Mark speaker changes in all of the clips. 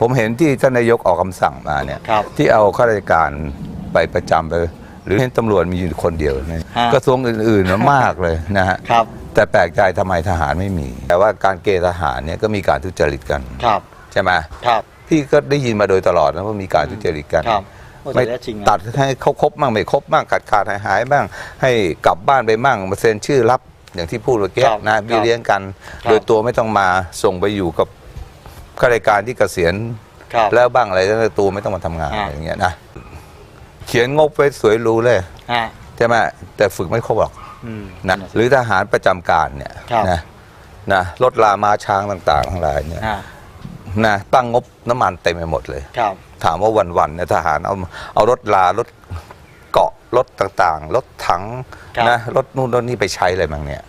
Speaker 1: ผมเห็นที่ท่านนายกออกคำสั่งมาเนี่ย
Speaker 2: ครับ
Speaker 1: ที่เอาข้าราชการไปประจำไป หรือเห็นตำรวจมีอยู่คนเดียวเนี่ย
Speaker 2: ฮะ
Speaker 1: กระทรวงอื่นๆน่ะมากเลยนะฮะ
Speaker 2: ครับ
Speaker 1: แต่แปลกใจทำไมทหารไม่มี แต่ว่าการเกณฑ์ทหารเนี่ยก็มีการทุจริตกัน
Speaker 2: ครับ
Speaker 1: ใช่ไหม
Speaker 2: ครับ
Speaker 1: พี่ก็ได้ยินมาโดยตลอดนะว่ามีการทุจริตกัน
Speaker 2: ครับโอ้แต่
Speaker 1: ไม่
Speaker 2: แล้วจริงนะ
Speaker 1: ตัดให้เขาครบบ้างไม่ครบบ้างขาดขาดหายหายบ้างให้กลับบ้านไปบ้างมาเซ็นชื่อรับอย่างที่พูดเมื่อกี้
Speaker 2: ครับ
Speaker 1: นะพี่เลี้ยงกัน
Speaker 2: ครับ
Speaker 1: โดยตัวไม่ต้องมาส่งไปอยู่กับ ข้าราชการที่เกษียณ
Speaker 2: ครับ
Speaker 1: แล้วบ้างอะไรแล้วตัวไม่ต้องมาทำงาน
Speaker 2: อ่า
Speaker 1: อย่างเงี้ยนะเขียนงบไว้สวยหรู้เลย
Speaker 2: ฮะ
Speaker 1: ใช่ไหมแต่ฝึกไม่ครบหรอก
Speaker 2: อืม
Speaker 1: นะหรือทหารประจำการเนี่ย
Speaker 2: ครับ
Speaker 1: นะนะรถลามาช้างต่างๆทั้งหลายเนี่ย
Speaker 2: ฮะ
Speaker 1: นะตั้งงบน้ำมันเต็มไปหมดเลย
Speaker 2: ครับ
Speaker 1: ถามว่าวันๆเนี่ยทหารเอาเอารถลารถเกาะ รถต่างๆ รถถัง
Speaker 2: ครับ
Speaker 1: นะรถนู่นรถนี่ไปใช้อะไรบ้างเนี่ย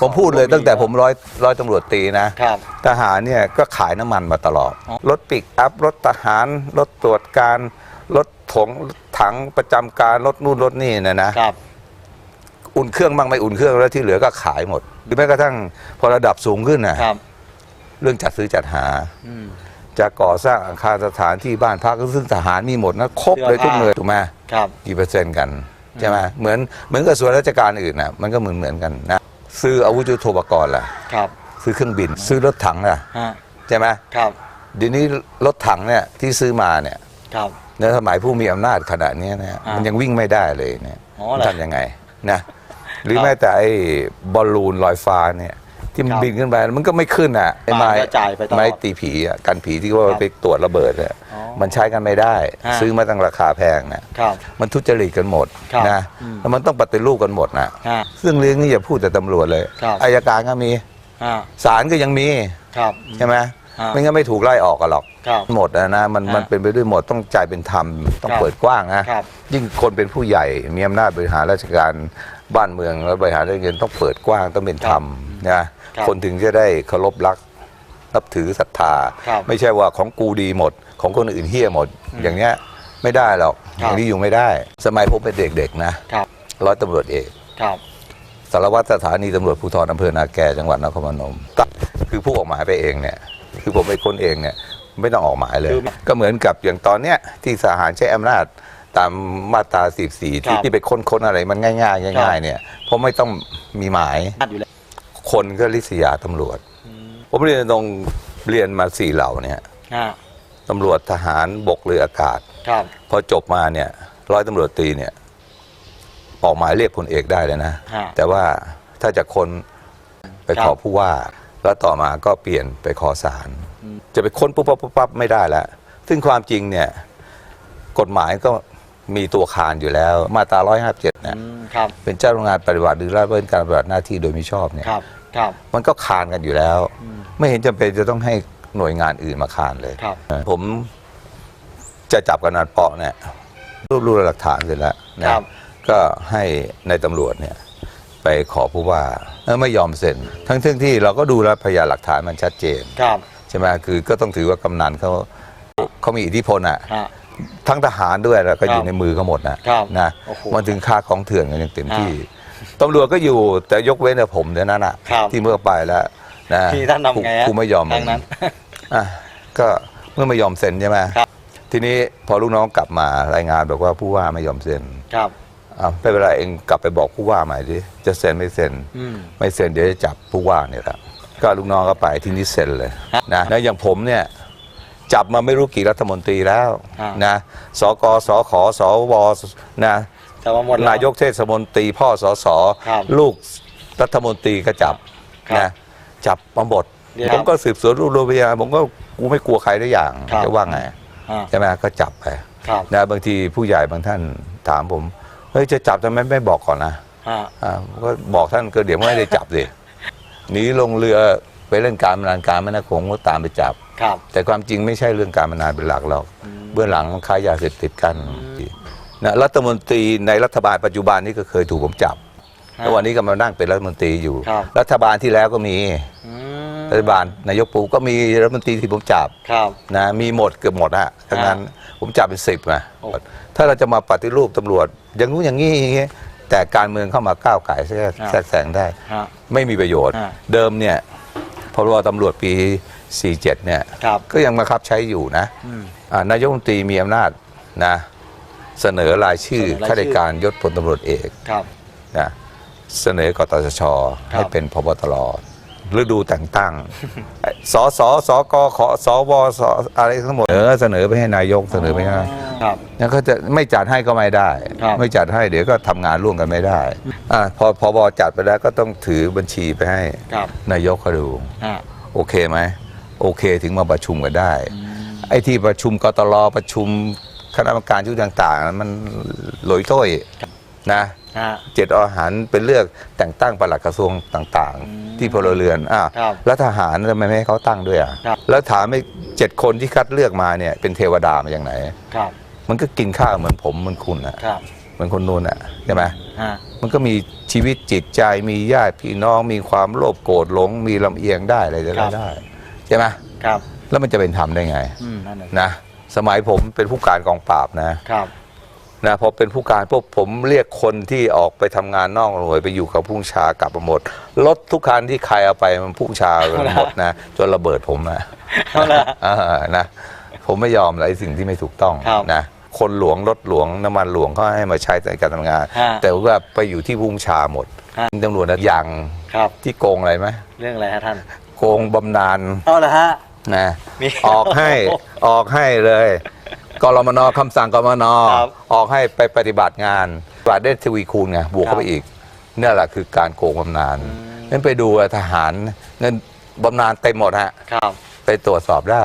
Speaker 1: ผมพูดเลยตั้งแต่ผมร้อยร้อยตำรวจตีนะ
Speaker 2: ครับ
Speaker 1: ทหารเนี่ยก็ขายน้ำมันมาตลอด
Speaker 2: อ๋อ
Speaker 1: รถปิกอัพ รถทหาร รถตรวจการ รถถงรถถังประจำการรถนู่นรถนี่นะนะ ครับ อุ่นเครื่องบ้างไม่อุ่นเครื่องแล้วที่เหลือก็ขายหมด หรือแม้กระทั่งพอระดับสูงขึ้นนะครับเรื่องจัดซื้อจัดหา
Speaker 2: อืม
Speaker 1: จะก่อสร้างอาคารสถานที่บ้านพักซึ่งทหารมีหมดนะครบเลย
Speaker 2: เสื้
Speaker 1: ทุ
Speaker 2: อกผ้า
Speaker 1: หน่วยถูกไหม
Speaker 2: ครับ
Speaker 1: กี่เปอร์เซ็นต์กัน ใช่ไหมเหมือนเหมือนกับส่วนราชการอื่นนะมันก็เหมือนเหมือนกันนะซื้ออาวุธยุทโธปกรณ์ล่ะ
Speaker 2: ครับ
Speaker 1: ซื้อเครื่องบิน ซื้อรถถังล่ะ
Speaker 2: ฮะ
Speaker 1: ใช่ไหม
Speaker 2: ครับ
Speaker 1: เดี๋ยวนี้รถถังเนี่ยที่ซื้อมาเนี่ย
Speaker 2: ครับ
Speaker 1: ในสมัยผู้มีอำนาจขนาดนี้เนี่ย
Speaker 2: อ่ามั
Speaker 1: มันยังวิ่งไม่ได้เลยเนี่ย
Speaker 2: อ๋อ
Speaker 1: มัน
Speaker 2: เหรอ
Speaker 1: ทำยังไงนะหรือ
Speaker 2: ครับ
Speaker 1: แม้แต่ไอ้บอลลูนลอยฟ้าเนี่ย ที่มัน
Speaker 2: ครับ
Speaker 1: บินขึ้นไปมันก็ไม่ขึ้นอะไอ้ไม้
Speaker 2: ปาล์มกระจายไปตลอด
Speaker 1: ไม้ตีผีอะกันผีที่ว่า
Speaker 2: ครับ
Speaker 1: ไปตรวจระเบิดอะ
Speaker 2: อ๋อ
Speaker 1: มันใช้กันไม่ได้
Speaker 2: ฮะ
Speaker 1: ซื้อมาตั้งราคาแพงนะครับมันทุจริตกันหมด
Speaker 2: ครับ
Speaker 1: นะ
Speaker 2: อืม
Speaker 1: แล้วมันต้องปฏิรูปกันหมดนะ
Speaker 2: ฮะ
Speaker 1: ซึ่งเรื่องนี้อย่าพูดแต่ตำรวจเลย
Speaker 2: ครับ
Speaker 1: อายการก็มี
Speaker 2: ฮะ
Speaker 1: ศาลก็ยังมี
Speaker 2: ครับ
Speaker 1: ใช่ไหม
Speaker 2: ฮะ
Speaker 1: ไม่งั้นไม่ถูกไล่ออกกันหรอก
Speaker 2: ครับ
Speaker 1: หมดอะนะมัน
Speaker 2: ฮะ
Speaker 1: มันเป็นไปด้วยหมดต้องใจเป็นธรรม ต้อง
Speaker 2: ครับ
Speaker 1: เปิดกว้างนะครับยิ่งคนเป็นผู้ใหญ่ มีอำนาจบริหารราชการบ้านเมืองแล้วบริหารราชการต้องเปิดกว้างต้องเป็นธรรมนะ ครับคนถึงจะได้เคารพรักนับถือศรัทธา
Speaker 2: ครับ
Speaker 1: ไม่ใช่ว่าของกูดีหมด ของคนอื่นเฮี้ยหมด อย่างเนี้ยไม่ได้หรอก
Speaker 2: ครับ
Speaker 1: อย่างนี้อยู่ไม่ได้ สมัยผมเป็นเด็กๆนะครับร้อยตำรวจเอก
Speaker 2: ครับ
Speaker 1: สารวัตรสถานีตำรวจภูธรอำเภอนาแกจังหวัดนครพนมตัดคือผู้ออกหมายไปเองเนี่ย คือผมเป็นคนเองเนี่ย ไม่ต้องออกหมายเลย
Speaker 2: คือ
Speaker 1: ก็เหมือนกับอย่างตอนเนี้ยที่ทหารใช้อำนาจตามมาตรา 14 ที่
Speaker 2: ครับ
Speaker 1: ที่ไปค้นๆอะไรมันง่ายๆ ง่าย ๆ เนี่ย เพราะไม่ต้องมีหมาย
Speaker 2: นัดอยู่แล้ว
Speaker 1: คนก็ริษยาตำรวจ ผมเรียนตรงเรียนมาสี่เหล่าเนี่ย
Speaker 2: ฮะ
Speaker 1: ตำรวจทหารบกเรืออากาศ
Speaker 2: ครับ
Speaker 1: พอจบมาเนี่ย ร้อยตำรวจตรีเนี่ย ออกหมายเรียกพลเอกได้เลยนะ
Speaker 2: ฮะ
Speaker 1: แต่ว่าถ้าจะคนไป
Speaker 2: ครับ
Speaker 1: ขอผู้ว่า แล้วต่อมาก็เปลี่ยนไปขอศาล
Speaker 2: อืม
Speaker 1: จะไปค้นปุ๊บปั๊บปุ๊บปั๊บไม่ได้แล้ว ซึ่งความจริงเนี่ย กฎหมายก็มีตัวคานอยู่แล้ว มาตรา 157 เนี่ย
Speaker 2: อืมครับ
Speaker 1: เป็นเจ้าพนักงานปฏิบัติหรือละเว้นการปฏิบัติหน้าที่โดยมิชอบเนี่ย
Speaker 2: ครับครับ
Speaker 1: มันก็คานกันอยู่แล้ว
Speaker 2: อืม
Speaker 1: ไม่เห็นจำเป็นจะต้องให้หน่วยงานอื่นมาคานเลย
Speaker 2: ครับ
Speaker 1: ผมจะจับกันนันเปาะเนี่ยรวบรวมหลักฐานเสร็จแล้วนะครับก็ให้ในายตำรวจเนี่ยไปขอผู้ว่าเออไม่ยอมเซ็น ทั้งที่ที่เราก็ดูแล้วพยานหลักฐานมันชัดเจน
Speaker 2: ครับ
Speaker 1: ใช่ไหมคือก็ต้องถือว่ากำนันเขาเขามีอิทธิพลอะ
Speaker 2: ฮะ
Speaker 1: ทั้งทหารด้วยแล้วก็
Speaker 2: ครับ
Speaker 1: อยู่ในมือเขาหมดนะครับนะ
Speaker 2: โอ้โห
Speaker 1: มันถึงค่าของเถื่อนกันอย่างเต็มที่
Speaker 2: อ่
Speaker 1: ตำรวจก็อยู่แต่ยกเว้นแต่ผมเท่านั้นอะ
Speaker 2: ครับ
Speaker 1: ที่เมื่อไปแล้วนะ
Speaker 2: ที่ท่านทำไงฮะ
Speaker 1: กูไม่ยอม
Speaker 2: ทางนั้น
Speaker 1: อะก็เมื่อไม่ยอมเซ็นใช่ไหม
Speaker 2: ครับ
Speaker 1: ทีนี้พอลูกน้องกลับมารายงานบอกว่าผู้ว่าไม่ยอมเซ็น
Speaker 2: ครับ
Speaker 1: อะไม่เป็นไรเองกลับไปบอกผู้ว่าใหม่ดิจะเซ็นไม่เซ็น
Speaker 2: อืม
Speaker 1: ไม่เซ็นเดี๋ยวจะจับผู้ว่าเนี่ยแหละก็ลูกน้องก็ไปที่นี่เซ็นเลย
Speaker 2: ฮะ
Speaker 1: นะแล้วอย่างผมเนี่ยจับมาไม่รู้กี่รัฐมนตรีแล้ว
Speaker 2: ฮะ
Speaker 1: นะสกสขสวนะ
Speaker 2: แต่ว่าหมดแล้ว
Speaker 1: นายกเทศมนตรีพ่อสส
Speaker 2: ครับ
Speaker 1: ลูกรัฐมนตรีก็จับ
Speaker 2: ครับ
Speaker 1: นะจับมาหมด
Speaker 2: เดี๋ยว
Speaker 1: ผมก็สืบสวนรวบรวมพยานผมก็กูไม่กลัวใครได้อย่าง
Speaker 2: ครับ
Speaker 1: จะว่าไง
Speaker 2: อ่า
Speaker 1: ใช่ไหมก็จับไป
Speaker 2: ครับ
Speaker 1: นะบางทีผู้ใหญ่บางท่านถามผมเฮ้ยจะจับทำไมไม่บอกก่อนนะ
Speaker 2: ฮะ
Speaker 1: อ่าผมก็บอกท่านก็เดี๋ยวไม่ได้จับสิหนีลงเรือไปเล่นการพนันการแม่นาคงก็ตามไปจับ
Speaker 2: ครับ
Speaker 1: แต่ความจริงไม่ใช่เรื่องการพนันเป็นหลักหรอก
Speaker 2: อืม
Speaker 1: เบื้องหลังมันค้ายาเสพติดกัน นะรัฐมนตรีในรัฐบาลปัจจุบันนี้ก็เคยถูกผมจับ
Speaker 2: ฮะ
Speaker 1: แล้ววันนี้ก็มานั่งเป็นรัฐมนตรีอยู่
Speaker 2: ครับ
Speaker 1: รัฐบาลที่แล้วก็มี
Speaker 2: อืม
Speaker 1: รัฐบาลนายกปูก็มีรัฐมนตรีที่ผมจับ
Speaker 2: ครับ
Speaker 1: นะมีหมดเกือบหมดฮะทั้งนั้นผมจับเป็นสิบนะ
Speaker 2: โอ้
Speaker 1: ถ้าเราจะมาปฏิรูปตำรวจ อย่างนู้นอย่างนี้อย่างนี้แต่การเมืองเข้ามาก้าวไก่แทรกแทรกแซงได้
Speaker 2: ฮะ
Speaker 1: ไม่มีประโยชน์
Speaker 2: อ่า
Speaker 1: เดิมเนี่ยพรบตำรวจปี 47 เนี่ย
Speaker 2: ครับ
Speaker 1: ก็ยังบังคับใช้อยู่นะ
Speaker 2: อืม
Speaker 1: อ่านายกรัฐมนตรีมีอำนาจนะ เสนอรายชื่อ
Speaker 2: เสนอรายชื่อ
Speaker 1: ข้าราชการยศพลตำรวจเอก
Speaker 2: ครับ
Speaker 1: นะเสนอกตชช
Speaker 2: ครับ
Speaker 1: ให้เป็นพบตรฤดูแต่งตั้งสสสกขสวสอะไรทั้งหมดเออเสนอไปให้นายกเสนอไปให้
Speaker 2: ครับ
Speaker 1: แล้วก็จะไม่จัดให้ก็ไม่ได้
Speaker 2: ครับ
Speaker 1: ไม่จัดให้เดี๋ยวก็ทำงานร่วมกันไม่ได้อ่าพอพอบอจัดไปแล้วก็ต้องถือบัญชีไปให้
Speaker 2: ครับ
Speaker 1: นายกเขาดู
Speaker 2: ฮะ
Speaker 1: โอเคไหมโอเคถึงมาประชุมกันได้ ไอ้ที่ประชุมกตลประชุม คณะกรรมการชุดต่างๆนั้นมันหลอยถ้อยนะ
Speaker 2: ฮะ
Speaker 1: เจ็ดอาหารเป็นเลือกแต่งตั้งปลัดกระทรวงต่าง
Speaker 2: อืม
Speaker 1: ๆที่พลเรือนอะ
Speaker 2: ครับ
Speaker 1: แล้วทหารทำไมไม่ให้เขาตั้งด้วยอะ
Speaker 2: ครับ
Speaker 1: แล้วถามไอ้เจ็ดคนที่คัดเลือกมาเนี่ยเป็นเทวดามาอย่างไหน
Speaker 2: ครับ
Speaker 1: มันก็กินข้าวเหมือนผมเหมือนคุณอะ
Speaker 2: ครับ
Speaker 1: เหมือนคนนู้นอะใช่ไหม
Speaker 2: ฮะ
Speaker 1: มันก็มีชีวิตจิตใจมีญาติพี่น้องมีความโลภโกรธหลง มีลำเอียงได้อะไรได้
Speaker 2: ครับ
Speaker 1: ได้ใช่ไหม
Speaker 2: ครับ
Speaker 1: แล้วมันจะเป็นธรรมได้ไง
Speaker 2: อืมนั่นแหละ
Speaker 1: นะ สมัยผมเป็นผู้การกองปราบนะครับนะพอเป็นผู้การพวกผมเรียกคนที่ออกไปทำงานนอกหน่วยไปอยู่กับผู้บัญชากลับมาหมดรถทุกคันที่ใครเอาไปมันผู้บัญชากันหมดนะ จนระเบิดผมนะ
Speaker 2: เอาละ
Speaker 1: เออนะผมไม่ยอมอะไรสิ่งที่ไม่ถูกต้อง
Speaker 2: ครับ
Speaker 1: นะคนหลวงรถหลวงน้ำมันหลวงเขาให้มาใช้ในการทำงาน
Speaker 2: ฮะ
Speaker 1: แต่ว่าไปอยู่ที่ผู้บัญชาหมด
Speaker 2: ฮะ
Speaker 1: ตำรวจนะยัง
Speaker 2: ครับ
Speaker 1: ที่โกงอะไรไหม
Speaker 2: เรื่องอะไรฮะท่าน
Speaker 1: โกงบำนาญ
Speaker 2: เอาละฮะ
Speaker 1: นะ
Speaker 2: มี
Speaker 1: ออกให้ออกให้เลยกรมนคำสั่งกรมน
Speaker 2: ครับ
Speaker 1: ออกให้ไปปฏิบัติงานปฏิบัติได้ทวีคูณไงบวกเข้าไปอีกนี่แหละคือการโกงบำนาญนั่นไปดูทหารเงินบำนาญเต็มหมดฮะ
Speaker 2: ครับ
Speaker 1: ไปตรวจสอบได้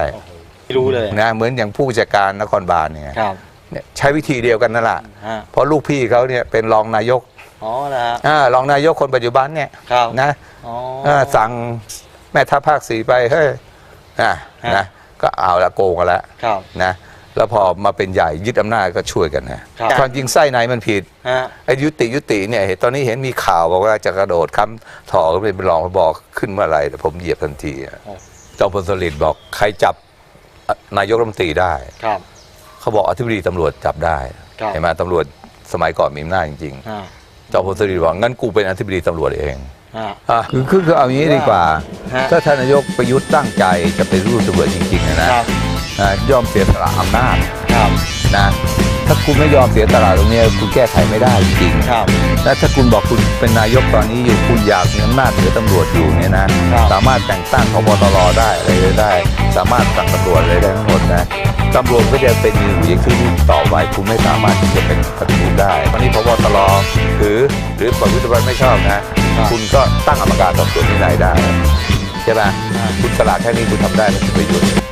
Speaker 2: ไม่รู้เลย
Speaker 1: นะเหมือนอย่างผู้จัดการนครบาลเนี่ย
Speaker 2: ครับ
Speaker 1: เนี่ยใช้วิธีเดียวกันนั่นแหละ
Speaker 2: ฮะ
Speaker 1: เพราะลูกพี่เขาเนี่ยเป็นรองนายก
Speaker 2: อ๋อละฮะ
Speaker 1: อ่ารองนายกคนปัจจุบันเนี่ย
Speaker 2: ครับ
Speaker 1: นะ
Speaker 2: อ๋อ
Speaker 1: อ่าสั่งแม่ทัพภาคสีไปเฮ้ย นะ
Speaker 2: ฮะ
Speaker 1: นะก็เอาละโกงกันแล้ว
Speaker 2: ครับ
Speaker 1: นะแล้วพอมาเป็นใหญ่ยึดอำนาจก็ช่วยกันนะครับ ความจริงไส้ในมันผิด
Speaker 2: ฮะ
Speaker 1: ไอ้ยุติยุติเนี่ยเห็นตอนนี้เห็นมีข่าวบอกว่าจะกระโดดค้ำถอก็เป็นรองบอกขึ้นเมื่อไหร่แต่ผมเหยียบทันทีอะ
Speaker 2: โอ้
Speaker 1: จอมพลสฤษดิ์บอกใครจับนายกรัฐมนตรีได้
Speaker 2: ครับ
Speaker 1: เขาบอกอธิบดีตำรวจจับได้
Speaker 2: ครับ
Speaker 1: เห็นไหมตำรวจสมัยก่อนมีอำนาจจริง
Speaker 2: ฮะ
Speaker 1: ๆจอมพลสฤษดิ์บอกงั้นกูเป็นอธิบดีตำรวจเอง
Speaker 2: ฮะ
Speaker 1: อะคือคือคือเอาอย่างนี้ดีกว่า
Speaker 2: ฮะ
Speaker 1: ถ้าท่านนายกประยุทธ์ตั้งใจจะเป็นรูปตำรวจจริงๆนะนะครับนะยอมเสียสละอำนาจ
Speaker 2: ครับ
Speaker 1: นะ ถ้าคุณไม่ยอมเสียสละตรงเนี้ยคุณแก้ไขไม่ได้จริงๆ
Speaker 2: ครับ
Speaker 1: และถ้าคุณบอกคุณเป็นนายกตอนนี้อยู่คุณอยากมีอำนาจเหนือตำรวจอยู่เนี่ยนะ ครับ สามารถแต่งตั้งพบตรได้อะไรได้ สามารถสั่งตำรวจอะไรได้ทั้งหมดนะ ตำรวจก็จะเป็นอยู่อย่างที่ต่อไปคุณไม่สามารถที่จะเป็นปฏิรูปได้ตอนนี้พบตรหรือหรือประวิตรไม่ชอบนะ คุณก็ตั้งกรรมการสอบสวนวินัยได้ใช่ไหมคุณสลาดแค่นี้คุณทำได้แล้วคุณประโยชน์